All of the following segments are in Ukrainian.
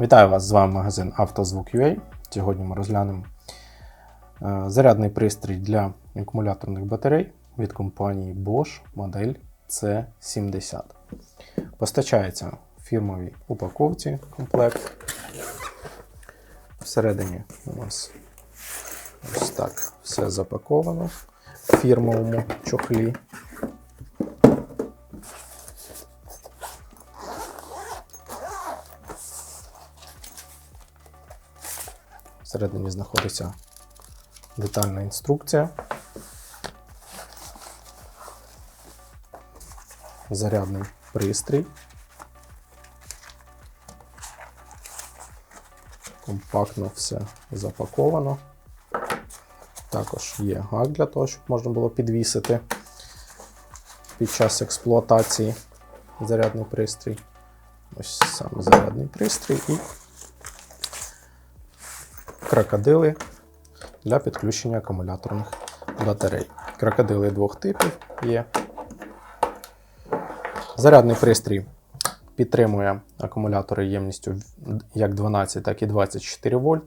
Вітаю вас! З вами магазин «Автозвук.UA». Сьогодні ми розглянемо е, зарядний пристрій для акумуляторних батарей від компанії Bosch модель C70. Постачається в фірмовій упаковці комплект. Всередині у нас ось так все запаковано в фірмовому чохлі. Всередині знаходиться детальна інструкція. Зарядний пристрій. Компактно все запаковано. Також є гак для того, щоб можна було підвісити під час експлуатації зарядний пристрій. Ось сам зарядний пристрій і крокодили для підключення акумуляторних батарей. Крокодили двох типів є. Зарядний пристрій підтримує акумулятори ємністю як 12, так і 24 вольт.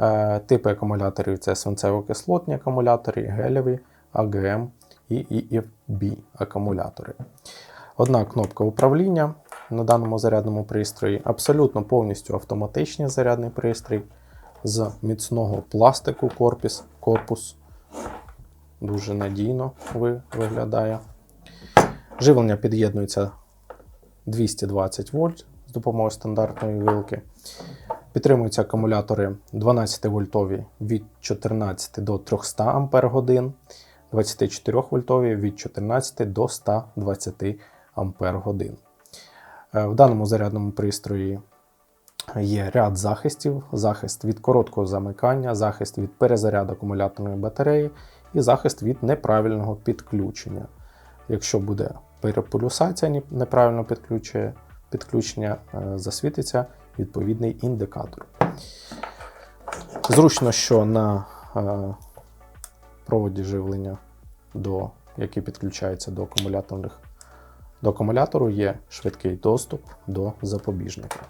Е, Типи акумуляторів це свинцево-кислотні акумулятори, гелеві, АГМ і EFB акумулятори. Одна кнопка управління на даному зарядному пристрої, абсолютно повністю автоматичний зарядний пристрій з міцного пластику корпус. корпус. Дуже надійно виглядає. Живлення під'єднується 220 вольт з допомогою стандартної вилки. Підтримуються акумулятори 12 вольтові від 14 до 300 Ах, 24 вольтові від 14 до 120 Ах. В даному зарядному пристрої Є ряд захистів: захист від короткого замикання, захист від перезаряду акумуляторної батареї і захист від неправильного підключення. Якщо буде переполюсація ні- неправильно підключення, підключення засвітиться відповідний індикатор. Зручно, що на е, проводі живлення, до, який підключається до акумуляторних до акумулятору, є швидкий доступ до запобіжника.